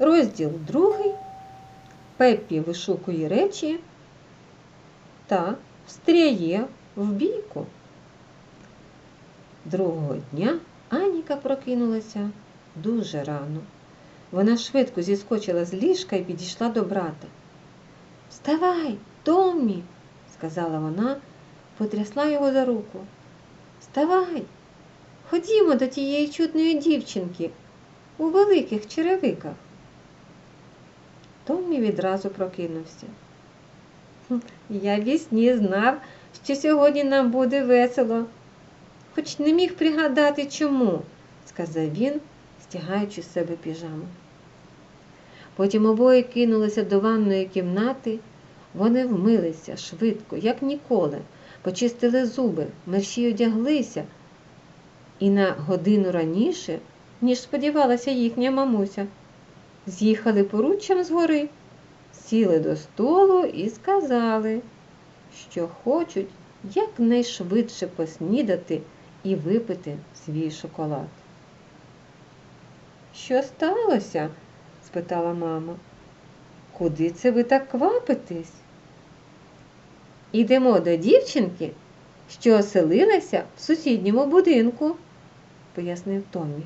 Розділ другий. Пеппі вишукує речі та встряє в бійку. Другого дня Аніка прокинулася дуже рано. Вона швидко зіскочила з ліжка і підійшла до брата. Вставай, Томмі, сказала вона, потрясла його за руку. Вставай, ходімо до тієї чудної дівчинки у великих черевиках. Томмі відразу прокинувся. Я в сні знав, що сьогодні нам буде весело, хоч не міг пригадати чому, сказав він, стягаючи з себе піжаму. Потім обоє кинулися до ванної кімнати. Вони вмилися швидко, як ніколи, почистили зуби, мерщій одяглися. І на годину раніше, ніж сподівалася їхня мамуся, з'їхали поруччям з гори, сіли до столу і сказали, що хочуть якнайшвидше поснідати і випити свій шоколад. Що сталося? спитала мама. Куди це ви так квапитесь? Ідемо до дівчинки, що оселилася в сусідньому будинку, пояснив Томі.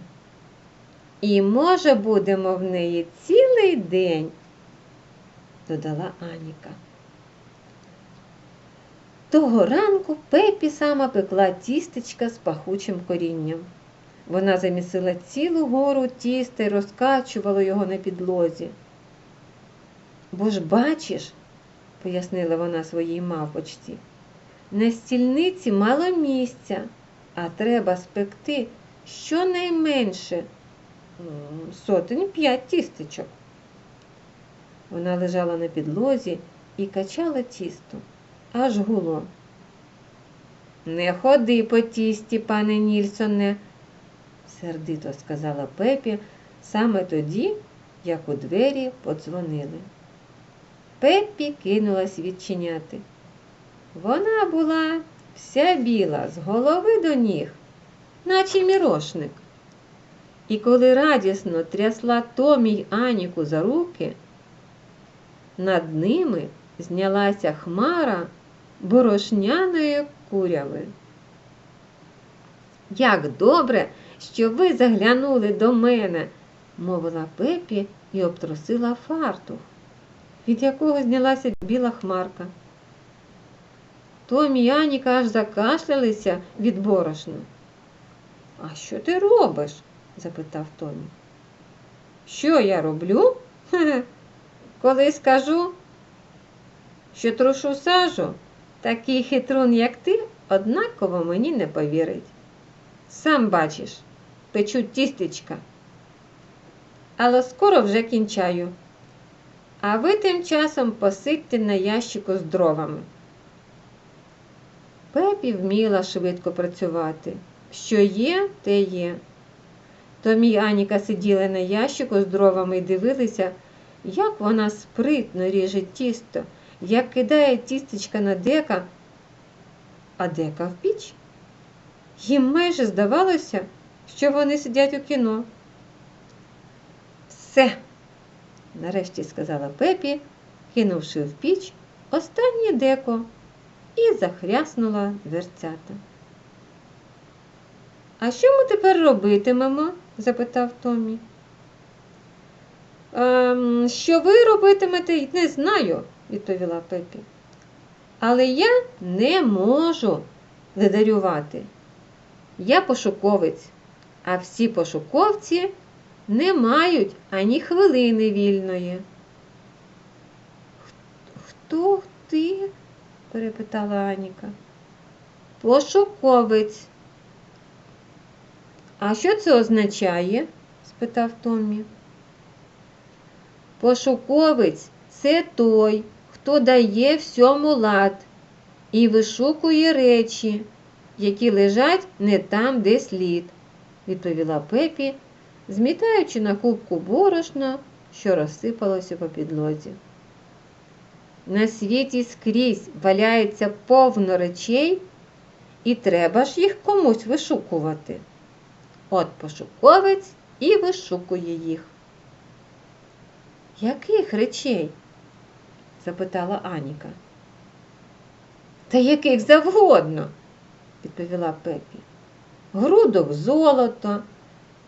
І, може, будемо в неї цілий день, додала Аніка. Того ранку Пепі сама пекла тістечка з пахучим корінням. Вона замісила цілу гору тіста й розкачувала його на підлозі. Бо ж бачиш, пояснила вона своїй мавпочці, на стільниці мало місця, а треба спекти щонайменше сотень п'ять тістечок. Вона лежала на підлозі і качала тісто, аж гуло. Не ходи по тісті, пане Нільсоне, сердито сказала Пепі саме тоді, як у двері подзвонили. Пеппі кинулась відчиняти. Вона була вся біла з голови до ніг, наче мірошник. І коли радісно трясла Томі й Аніку за руки, над ними знялася хмара борошняної куряви. Як добре, що ви заглянули до мене, мовила Пепі і обтрусила фартух від якого знялася біла хмарка. Томі і Аніка аж закашлялися від борошна. А що ти робиш? Запитав Томі. Що я роблю? Коли скажу, що трушу сажу, такий хитрун, як ти, однаково мені не повірить. Сам бачиш, печу тістечка. Але скоро вже кінчаю. А ви тим часом посидьте на ящику з дровами. Пепі вміла швидко працювати. Що є, те є. Томі й Аніка сиділи на ящику з дровами і дивилися, як вона спритно ріже тісто, як кидає тістечка на дека, а дека в піч. Їм майже здавалося, що вони сидять у кіно. Все нарешті сказала Пепі, кинувши в піч останнє деко і захряснула дверцята. А що ми тепер робитимемо? Запитав Томі. «Ем, що ви робитимете, не знаю, відповіла Пепі. Але я не можу ледарювати. Я пошуковець, а всі пошуковці не мають ані хвилини вільної. Хто ти? перепитала Аніка. Пошуковець. А що це означає? спитав Томмі. Пошуковець це той, хто дає всьому лад і вишукує речі, які лежать не там, де слід, відповіла Пепі, змітаючи на кубку борошна, що розсипалося по підлозі. На світі скрізь валяється повно речей, і треба ж їх комусь вишукувати. От пошуковець і вишукує їх. Яких речей? запитала Аніка. Та яких завгодно, відповіла Пепі. Грудок золота,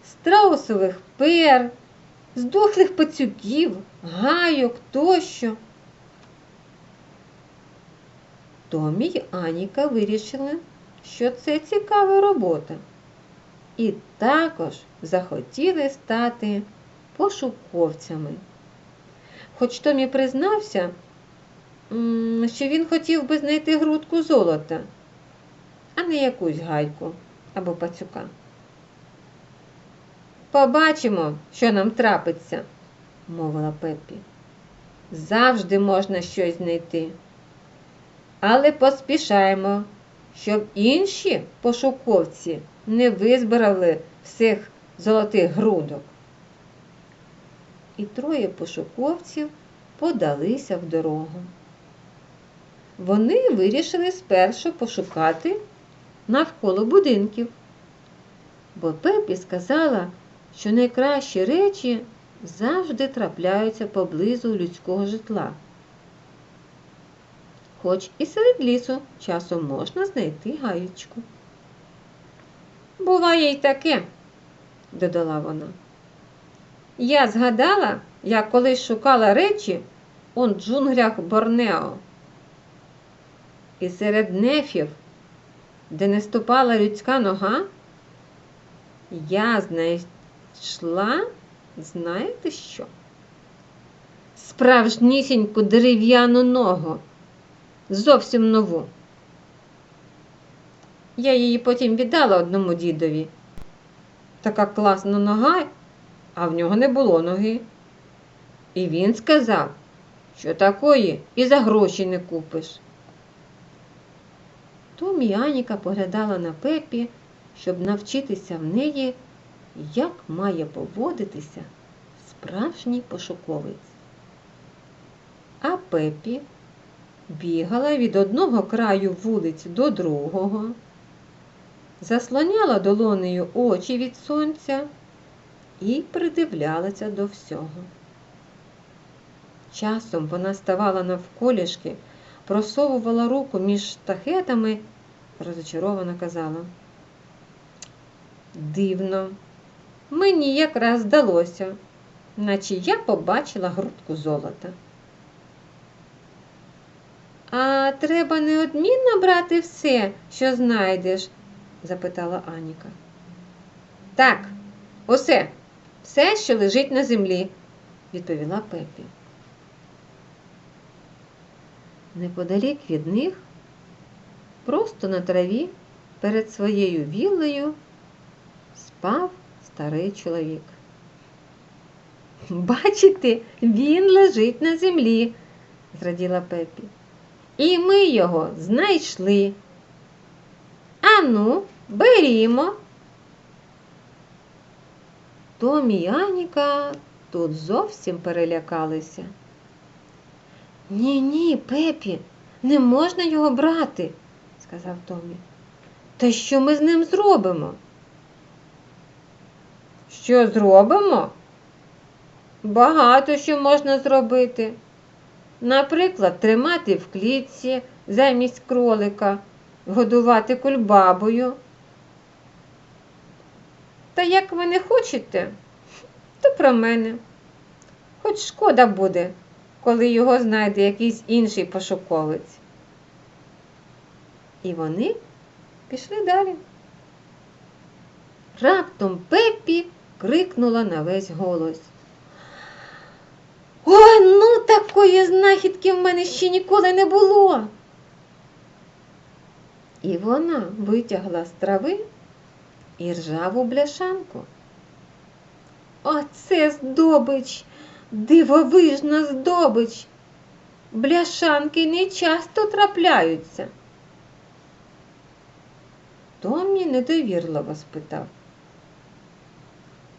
страусових пер, здохлих пацюків, гайок тощо. Томі й Аніка вирішили, що це цікава робота. І також захотіли стати пошуковцями. Хоч Томі признався, що він хотів би знайти грудку золота, а не якусь гайку або пацюка. Побачимо, що нам трапиться, мовила Пеппі. Завжди можна щось знайти. Але поспішаємо, щоб інші пошуковці не визбирали всіх золотих грудок. І троє пошуковців подалися в дорогу. Вони вирішили спершу пошукати навколо будинків, бо Пепі сказала, що найкращі речі завжди трапляються поблизу людського житла. Хоч і серед лісу часом можна знайти гаєчку. Буває й таке, додала вона. Я згадала, як колись шукала речі у джунглях Борнео. І серед нефів, де не ступала людська нога, я знайшла, знаєте що? Справжнісіньку дерев'яну ногу, зовсім нову. Я її потім віддала одному дідові. Така класна нога, а в нього не було ноги. І він сказав, що такої і за гроші не купиш. Томі і Аніка поглядала на Пепі, щоб навчитися в неї, як має поводитися справжній пошуковець. А Пепі бігала від одного краю вулиць до другого, заслоняла долонею очі від сонця і придивлялася до всього. Часом вона ставала навколішки, просовувала руку між штахетами, розочаровано казала. Дивно, мені якраз здалося, наче я побачила грудку золота. А треба неодмінно брати все, що знайдеш? Запитала Аніка. Так, усе, все, що лежить на землі, відповіла Пепі. Неподалік від них, просто на траві перед своєю віллею, спав старий чоловік. Бачите, він лежить на землі, зраділа Пепі. І ми його знайшли. Ану, берімо. Томі і Аніка тут зовсім перелякалися. Ні, ні, Пепі, не можна його брати, сказав Томі. Та що ми з ним зробимо? Що зробимо? Багато що можна зробити. Наприклад, тримати в клітці замість кролика, годувати кульбабою. Та як ви не хочете, то про мене. Хоч шкода буде, коли його знайде якийсь інший пошуковець. І вони пішли далі. Раптом Пеппі крикнула на весь голос. Ой, ну такої знахідки в мене ще ніколи не було. І вона витягла з трави і ржаву бляшанку. Оце здобич, дивовижна здобич. Бляшанки не часто трапляються. Томмі недовірливо спитав.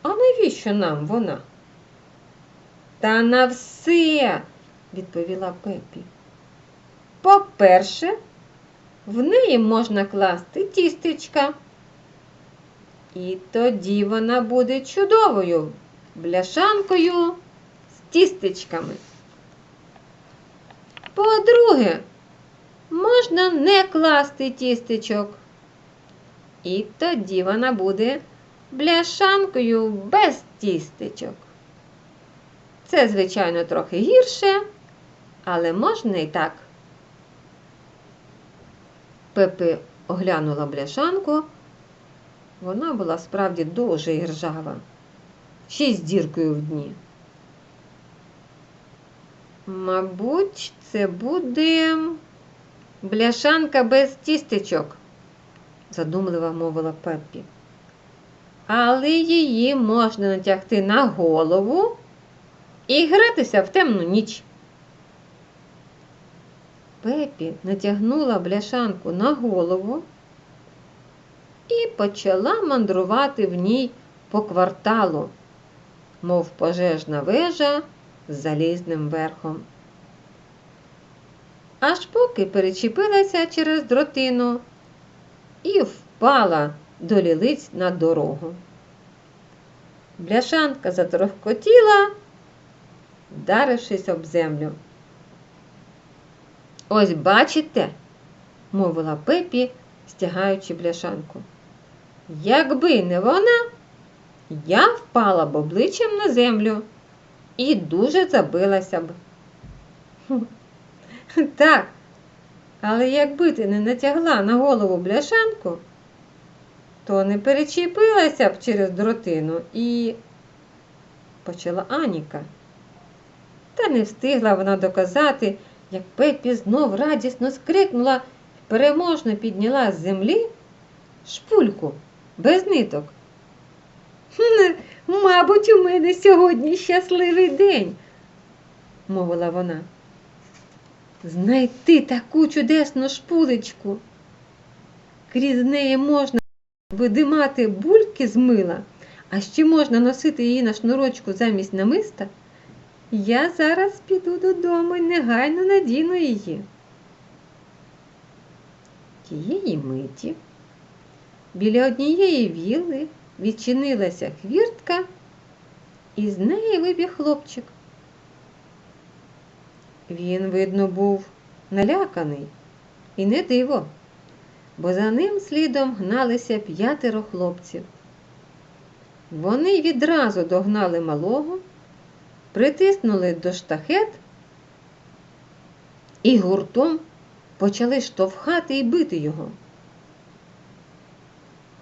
А навіщо нам вона? Та на все, відповіла Пепі. По-перше, в неї можна класти тістечка. І тоді вона буде чудовою бляшанкою з тістечками. По-друге, можна не класти тістечок. І тоді вона буде бляшанкою без тістечок. Це, звичайно, трохи гірше, але можна і так. Пепи оглянула бляшанку. Вона була справді дуже іржава, ще й з діркою в дні. Мабуть, це буде бляшанка без тістечок, задумливо мовила Пеппі. Але її можна натягти на голову і гратися в темну ніч. Пепі натягнула бляшанку на голову і почала мандрувати в ній по кварталу, мов пожежна вежа з залізним верхом. Аж поки перечепилася через дротину і впала до лілиць на дорогу. Бляшанка затрохкотіла, вдарившись об землю. Ось бачите, мовила Пепі, стягаючи бляшанку. Якби не вона, я впала б обличчям на землю і дуже забилася б. Так, але якби ти не натягла на голову бляшанку, то не перечепилася б через дротину і почала Аніка. Та не встигла вона доказати, як Пепі знов радісно скрикнула і переможно підняла з землі шпульку без ниток. Мабуть, у мене сьогодні щасливий день, мовила вона. Знайти таку чудесну шпулечку. Крізь неї можна видимати бульки з мила, а ще можна носити її на шнурочку замість намиста. Я зараз піду додому і негайно надіну її. Тієї миті біля однієї вілли відчинилася хвіртка, і з неї вибіг хлопчик. Він, видно, був наляканий, і не диво, бо за ним слідом гналися п'ятеро хлопців. Вони відразу догнали малого, притиснули до штахет і гуртом почали штовхати і бити його.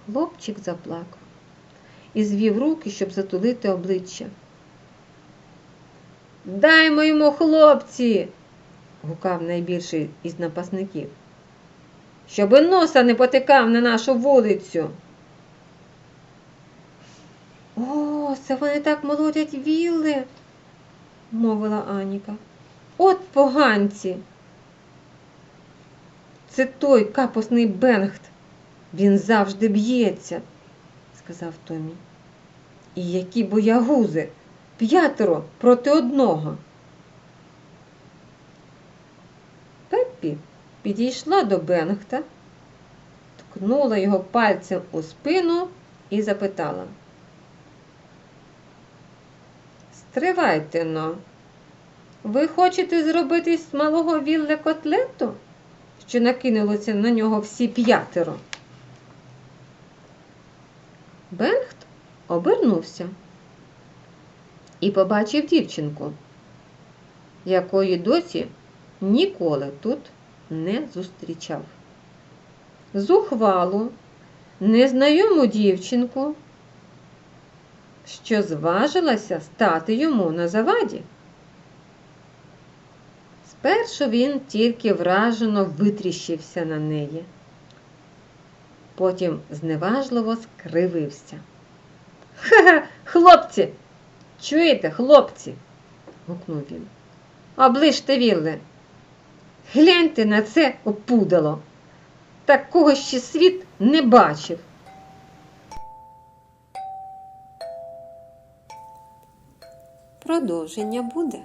Хлопчик заплакав і звів руки, щоб затулити обличчя. Даймо йому, хлопці, гукав найбільший із напасників, щоби носа не потикав на нашу вулицю. О, це вони так молодять вілли, мовила Аніка. От поганці. Це той капосний Бенгт. Він завжди б'ється, сказав Томі. І які боягузи, п'ятеро проти одного. Пеппі підійшла до Бенгта, ткнула його пальцем у спину і запитала. Стривайте но, ви хочете зробити з малого вілля котлету, що накинулося на нього всі п'ятеро? Бенгт обернувся і побачив дівчинку, якої досі ніколи тут не зустрічав. Зухвалу, незнайому дівчинку, що зважилася стати йому на заваді. Спершу він тільки вражено витріщився на неї потім зневажливо скривився. Ха-ха, хлопці! Чуєте, хлопці? гукнув він. Оближте вілли. Гляньте на це опудало. Такого ще світ не бачив. Продовження буде.